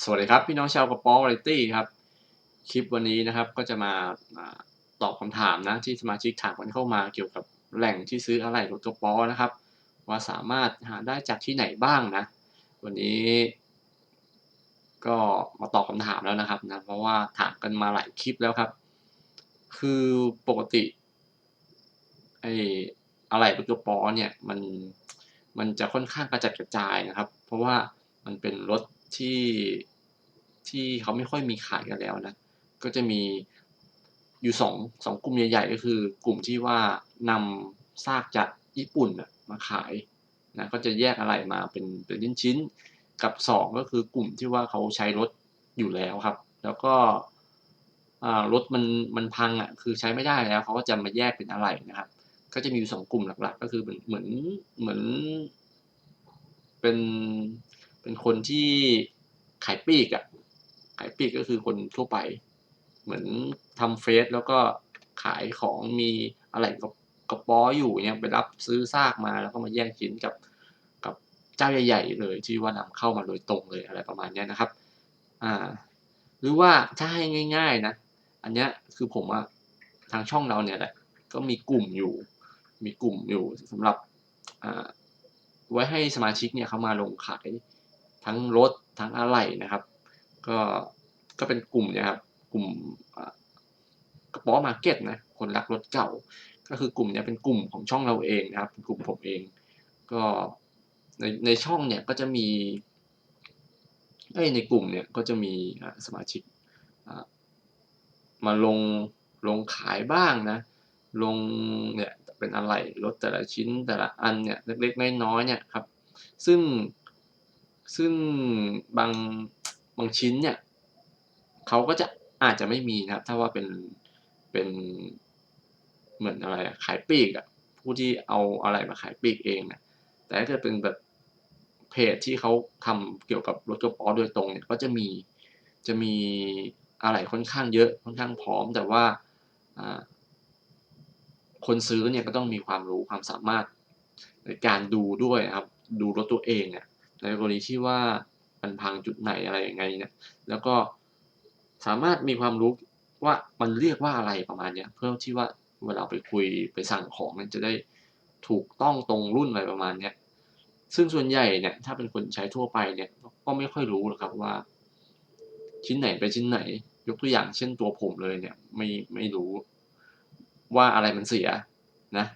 สวัสดีครับ พี่น้องชาวกระป๋อวาไรตี้ครับ คลิปวันนี้นะครับก็จะมาตอบคำถามนะที่สมาชิกถามกันเข้ามาเกี่ยวกับแหล่งที่ซื้ออะไหล่รถกระป๋อนะครับ ว่าสามารถหาได้จากที่ไหนบ้างนะ วันนี้ ก็มาตอบคำถามแล้วนะครับนะเพราะว่าถามกันมาหลายคลิปแล้วครับ คือปกติไอ้อะไหล่รถกระป๋อเนี่ยมันมันจะค่อนข้างกระจัดกระจายนะครับ เพราะว่ามันเป็นรถ ที่ที่เขาไม่ค่อยมีขายกันแล้วนะ ก็จะมีอยู่สองสองกลุ่มใหญ่ๆ ก็คือ กลุ่มที่ว่านำซากจากญี่ปุ่นมาขายนะก็จะแยกอะไหล่มาเป็นเป็นชิ้นๆกับสองก็คือกลุ่มที่ว่าเขาใช้รถอยู่แล้วครับ แล้วก็รถมันมันพังอะคือใช้ไม่ได้แล้วเขาก็จะมาแยกเป็นอะไหล่นะครับ ก็จะมีอยู่สองกลุ่มหลักๆ ก็คือเหมือนเหมือนเหมือน เป็น เป็นคนที่ขายปีกอะขายปีกก็คือคนทั่วไป เหมือนทำเฟซแล้วก็ขายของมีอะไรกับกระป๋ออยู่เนี่ยไปรับซื้อซากมาแล้วก็มาแย่งชิ้นกับกับเจ้าใหญ่ๆเลยที่ว่านำเข้ามาโดยตรงเลยอะไรประมาณเนี้ยนะครับ อ่า หรือว่าถ้าให้ง่าย ๆ นะ อันเนี้ยคือผมอะทางช่องเราเนี่ยแหละก็มีกลุ่มอยู่ มีกลุ่มอยู่สำหรับอ่าไว้ให้สมาชิกเนี่ยเขามาลงขาย ทั้งรถทั้งอะไหล่นะครับ ก็ก็เป็นกลุ่มเนี่ยครับกลุ่มกระป๋อมาเก็ตนะคนรักรถเก่า ก็คือกลุ่มเนี้ยเป็นกลุ่มของช่องเราเองนะครับเป็นกลุ่มผมเองก็ในในช่องเนี่ยก็จะมีเอ้ยในกลุ่มเนี่ยก็จะมีสมาชิกมาลงลงขายบ้างนะ ลงเนี่ยเป็นอะไหล่รถแต่ละชิ้นแต่ละอันเนี่ยเล็กๆน้อยๆเนี่ยครับ ซึ่ง ซึ่งบางบางชิ้นเนี่ยเขาก็จะอาจจะไม่มีนะครับถ้าว่าเป็นเป็นเหมือนอะไรขายปลีกอะผู้ที่เอาอะไรมาขายปลีกเองนะแต่ถ้าเกิดเป็นแบบเพจที่เขาทำเกี่ยวกับรถกระป๋อโดยตรงเนี่ยก็จะมีจะมีอะไรค่อนข้างเยอะค่อนข้างพร้อม แต่ว่าอ่าคนซื้อเนี่ยก็ต้องมีความรู้ความสามารถในการดูด้วยนะครับ ดูรถตัวเองเนี่ย ในกรณีที่ว่ามันพังจุดไหนอะไรยังไงเนี่ยแล้วก็สามารถมีความรู้ว่ามันเรียกว่าอะไรประมาณเนี้ยเพื่อที่ว่าเวลาไปคุยไปสั่งของมันจะได้ถูกต้องตรงรุ่นอะไรประมาณเนี้ยซึ่งส่วนใหญ่เนี่ยถ้าเป็นคนใช้ทั่วไปเนี่ยก็ไม่ค่อยรู้หรอกครับว่า ชิ้นไหนไปชิ้นไหน ยกตัวอย่างเช่นตัวผมเลยเนี่ยไม่ไม่รู้ว่าอะไรมันเสียนะ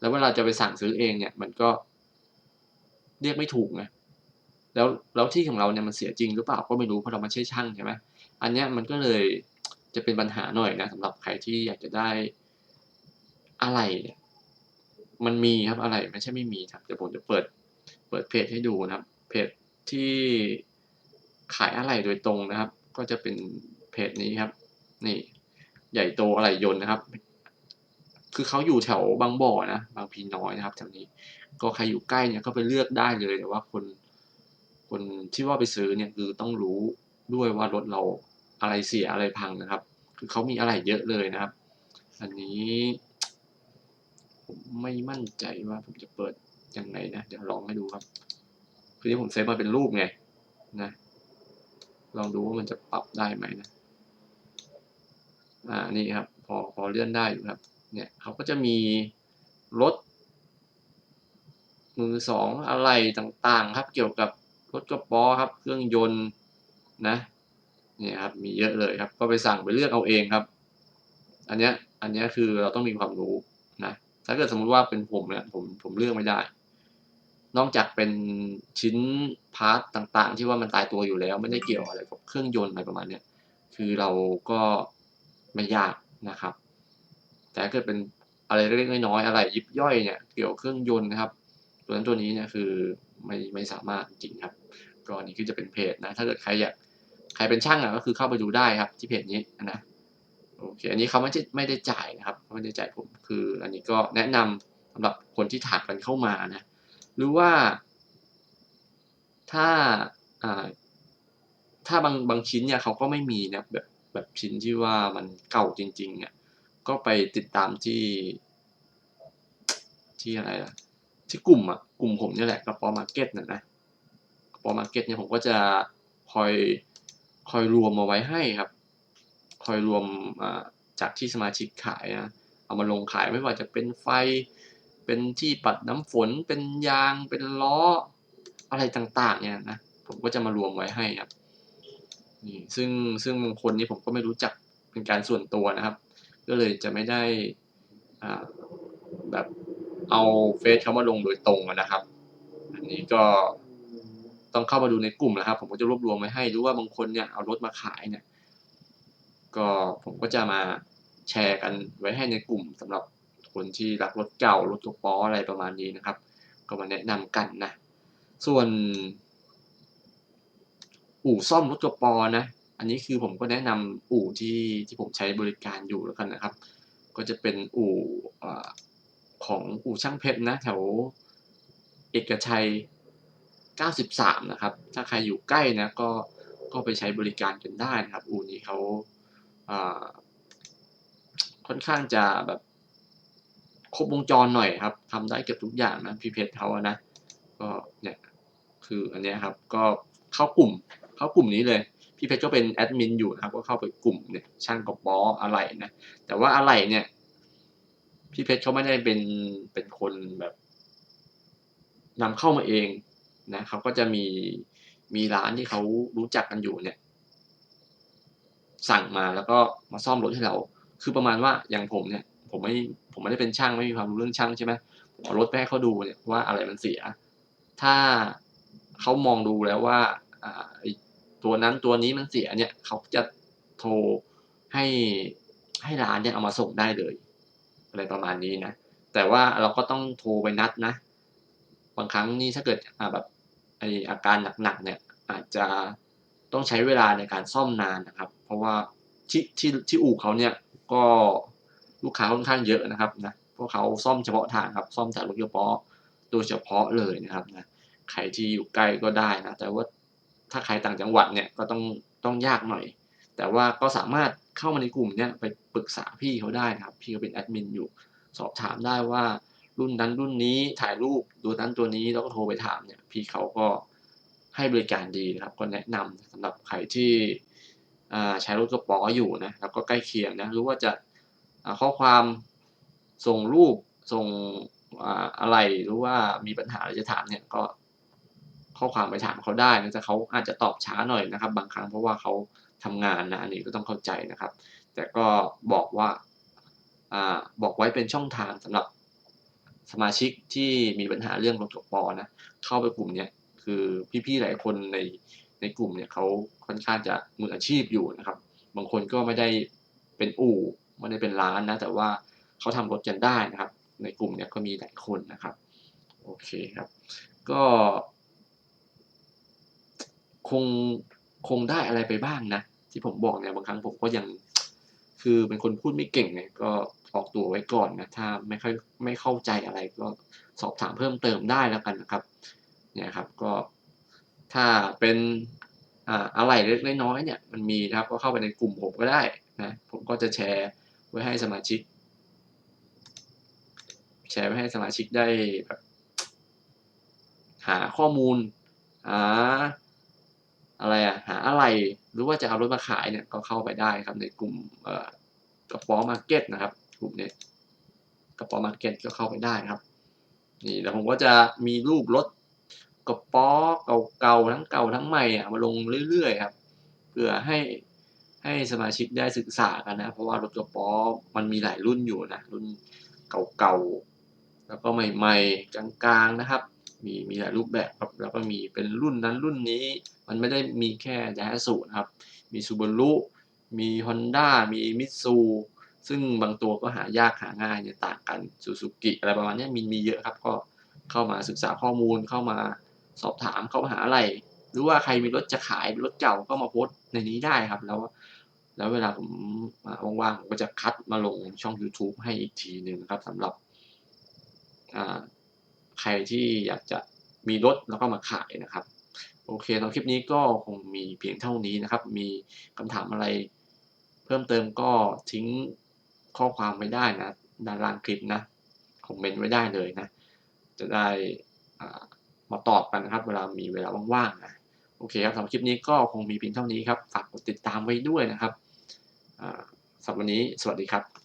แล้วเวลาจะไปสั่งซื้อเองเนี่ย มันก็เรียกไม่ถูกไง แล้วแล้วที่ของเราเนี่ยมันเสียจริงหรือเปล่าก็ไม่รู้เพราะเราไม่ใช่ช่างใช่ไหมอันเนี้ยมันก็เลยจะเป็นปัญหาหน่อยนะสำหรับใครที่อยากจะได้อะไรเนี่ยมันมีครับอะไรไม่ใช่ไม่มีครับเดี๋ยวผมจะเปิดเปิดเพจให้ดูนะครับเพจที่ขายอะไรโดยตรงนะครับ ก็จะเป็นเพจนี้ครับ นี่ใหญ่โตอะไรยนต์นะครับ คือเขาอยู่แถวบางบ่อนะบางพีน้อยนะครับแถวนี้ ก็ใครอยู่ใกล้เนี่ยก็ไปเลือกได้เลยแต่ว่าคน คนที่ว่าไปซื้อเนี่ยคือต้องรู้ด้วยว่ารถเราอะไรเสียอะไรพังนะครับ คือเขามีอะไรเยอะเลยนะครับ อันนี้ผมไม่มั่นใจว่าผมจะเปิดยังไงนะ เดี๋ยวลองให้ดูครับ คือที่ผมเซฟมาเป็นรูปไงนะ ลองดูว่ามันจะปรับได้ไหมนะ อ่า นี่ครับ พอพอเลื่อนได้อยู่ครับ เนี่ยเขาก็จะมีรถมือสองอะไรต่างๆ ครับ เกี่ยวกับ รถกระป๋อครับ เครื่องยนต์นะเนี่ยครับมีเยอะเลยครับ ก็ไปสั่งไปเลือกเอาเองครับ อันเนี้ยอันเนี้ยคือเราต้องมีความรู้นะถ้าเกิดสมมุติว่าเป็นผมเนี่ยผมผมเลือกไม่ได้ นอกจากเป็นชิ้นพาร์ตต่างๆ ที่ว่ามันตายตัวอยู่แล้ว ไม่ได้เกี่ยวอะไรกับเครื่องยนต์อะไรประมาณเนี้ยคือเราก็ไม่ยากนะครับ แต่เกิดเป็นอะไรเล็กๆน้อยๆอะไร ยิบย่อยเนี่ยเกี่ยวเครื่องยนต์นะครับ ตัวนั้นตัวนี้เนี่ยคือไม่ไม่สามารถจริงครับก็อันนี้คือจะเป็นเพจนะ ถ้าเกิดใครอยากใครเป็นช่างอะก็คือเข้าไปดูได้ครับ ที่เพจนี้นะโอเคอันนี้เขาไม่ได้ไม่ได้จ่ายนะครับไม่ได้จ่ายผมคือ อันนี้ก็แนะนำสำหรับคนที่ถามกันเข้ามานะ หรือว่า ถ้าอ่าถ้าบางบางชิ้นเนี่ยเขาก็ไม่มีนะแบบแบบชิ้นที่ว่ามันเก่าจริงๆเนี่ยก็ไปติดตามที่ที่อะไรล่ะ ที่กลุ่มอะกลุ่มผมเนี่ยแหละกระป๋อมาร์เก็ตน่ะนะกระป๋อมาร์เก็ตเนี่ยผมก็จะคอยคอยรวมมาไว้ให้ครับ คอยรวมจากที่สมาชิกขายนะเอามาลงขายไม่ว่าจะเป็นไฟ เป็นที่ปัดน้ำฝน เป็นยาง เป็นล้อ อะไรต่าง ๆ เนี่ยนะ ผมก็จะมารวมไว้ให้ครับ นี่ซึ่งซึ่งบางคนนี่ผมก็ไม่รู้จักเป็นการส่วนตัวนะครับ ก็เลยจะไม่ได้อ่า เอาเฟซเขามาลงโดยตรงนะครับ อันนี้ก็ต้องเข้ามาดูในกลุ่มนะครับ ผมก็จะรวบรวมไว้ให้หรือว่าบางคนเนี่ยเอารถมาขายเนี่ย ก็ผมก็จะมาแชร์กันไว้ให้ในกลุ่มสำหรับคนที่รักรถเก่ารถกระป๋ออะไรประมาณนี้นะครับ ก็มาแนะนำกันนะ ส่วน อู่ซ่อมรถกระป๋อนะอันนี้คือผมก็แนะนำอู่ที่ที่ผมใช้บริการอยู่แล้วกันนะครับ ก็จะเป็นอู่อ่า ของอู่ช่างเพชรนะแถวเอกชัย 93 นะครับ ถ้าใครอยู่ใกล้นะก็ก็ไปใช้บริการกันได้นะครับ อู่นี้เขาาค่อนข้างจะแบบครบวงจรหน่อยครับทำได้เกือบทุกอย่างนะพี่เพชรเขาอะนะก็เนี่ยคืออันเนี้ยครับก็เข้ากลุ่มเข้ากลุ่มนี้เลย พี่เพชรก็เป็นแอดมินอยู่นะครับก็เข้าไปกลุ่มเนี่ยช่างกระป๋ออะไรนะแต่ว่าอะไรเนี่ย พี่เพชรเขาไม่ได้เป็นเป็นคนแบบนำเข้ามาเองนะเขาก็จะมีมีร้านที่เขารู้จักกันอยู่เนี่ย สั่งมาแล้วก็มาซ่อมรถให้เรา คือประมาณว่าอย่างผมเนี่ย ผมไม่ผมไม่ได้เป็นช่างไม่มีความรู้เรื่องช่างใช่ไหมผมเอารถไปให้เขาดูเนี่ยว่าอะไรมันเสีย ถ้าเขามองดูแล้วว่าอ่าตัวนั้นตัวนี้มันเสียเนี่ยเขาจะโทรให้ให้ร้านเนี่ยเอามาส่งได้เลย อะไรประมาณนี้นะแต่ว่าเราก็ต้องโทรไปนัดนะ บางครั้งนี่ถ้าเกิดแบบไออาการหนักๆเนี่ยอาจจะต้องใช้เวลาในการซ่อมนานนะครับ เพราะว่าที่ที่ที่อู่เขาเนี่ยก็ลูกค้าค่อนข้างเยอะนะครับนะเพราะเขาซ่อมเฉพาะทางครับ ซ่อมแต่รถกระป๋อโดยเฉพาะเลยนะครับนะใครที่อยู่ใกล้ก็ได้นะแต่ว่าถ้าใครต่างจังหวัดเนี่ยก็ต้องต้องยากหน่อย แต่ว่าก็สามารถเข้ามาในกลุ่มเนี่ยไปปรึกษาพี่เขาได้ครับ พี่เขาเป็นแอดมินอยู่ สอบถามได้ว่ารุ่นนั้นรุ่นนี้ถ่ายรูปดูนั้นตัวนี้แล้วก็โทรไปถามเนี่ย พี่เขาก็ให้บริการดีนะครับ ก็แนะนำสำหรับใครที่ใช้รถกระป๋ออยู่นะแล้วก็ใกล้เคียงนะหรือว่าจะข้อความส่งรูปส่งอ่าอะไรหรือว่ามีปัญหาอะไรจะถามเนี่ยก็ข้อความไปถามเขาได้นะแต่เขาอาจจะตอบช้าหน่อยนะครับ บางครั้งเพราะว่าเขา ทำงานนะอันนี้ก็ต้องเข้าใจนะครับ แต่ก็บอกว่าอบอกไว้เป็นช่องทางสำหรับสมาชิกที่มีปัญหาเรื่องรถกระป๋อนะเข้าไปกลุ่มเนี่ยคือพี่ๆหลายคนในในกลุ่มเนี่ยเขาค่อนข้างจะมืออาชีพอยู่นะครับ บางคนก็ไม่ได้เป็นอู่ไม่ได้เป็นร้านนะแต่ว่าเขาทำรถกันได้นะครับ ในกลุ่มเนี่ยก็มีหลายคนนะครับโอเคครับ ก็คง คงได้อะไรไปบ้างนะ ที่ผมบอกเนี่ยบางครั้งผมก็ยัง คือเป็นคนพูดไม่เก่งเนี่ยก็ออกตัวไว้ก่อนนะถ้าไม่ค่อยไม่เข้าใจอะไรก็สอบถามเพิ่มเติมได้แล้วกันนะครับเนี่ยครับก็ถ้าเป็นอะไรเล็กๆน้อยเนี่ยมันมีนะครับก็เข้าไปในกลุ่มผมก็ได้นะผมก็จะแชร์ไว้ให้สมาชิก แชร์ไว้ให้สมาชิกได้แบบหาข้อมูลหา อะไรอะหาอะไรหรือว่าจะเอารถมาขายเนี่ยก็เข้าไปได้ครับในกลุ่มเอ่อกระป๋อมาร์เก็ตนะครับกลุ่มเนี้ยกระป๋อมาร์เก็ตก็เข้าไปได้ครับนี่แล้วผมก็จะมีรูปรถกระป๋อเก่าๆทั้งเก่าทั้งใหม่อะมาลงเรื่อยๆครับเพื่อให้ให้สมาชิกได้ศึกษากันนะเพราะว่ารถกระป๋อมันมีหลายรุ่นอยู่นะรุ่นเก่าๆแล้วก็ใหม่ๆกลางๆนะครับ มีมีหลายรูปแบบครับ แล้วก็มีเป็นรุ่นนั้นรุ่นนี้ มันไม่ได้มีแค่ยาสูนะครับ มีซูบารุมี Honda มีมิตซูซึ่งบางตัวก็หายากหาง่ายเนี่ยต่างกันซูซูกิอะไรประมาณนี้มีมีเยอะครับก็เข้ามาศึกษาข้อมูลเข้ามาสอบถามเข้ามาหาอะไร หรือว่าใครมีรถจะขายรถเก่าก็มาโพสต์ในนี้ได้ครับ แล้ว แล้วเวลาผมว่างๆผมก็จะคัดมาลงช่อง YouTube ให้อีกทีหนึ่งนะครับสำหรับอ่า ใครที่อยากจะมีรถแล้วก็มาขายนะครับ โอเคสำหรับคลิปนี้ก็คงมีเพียงเท่านี้นะครับ มีคำถามอะไร เพิ่มเติมก็ทิ้งข้อความไว้ได้นะด้านล่างคลิปนะคอมเมนต์ไว้ได้เลยนะ จะได้มาตอบกันนะครับ เวลามีเวลาว่างๆนะโอเคครับสำหรับคลิปนี้ก็คงมีเพียงเท่านี้ครับฝากกดติดตามไว้ด้วยนะครับสำหรับวันนี้สวัสดีครับ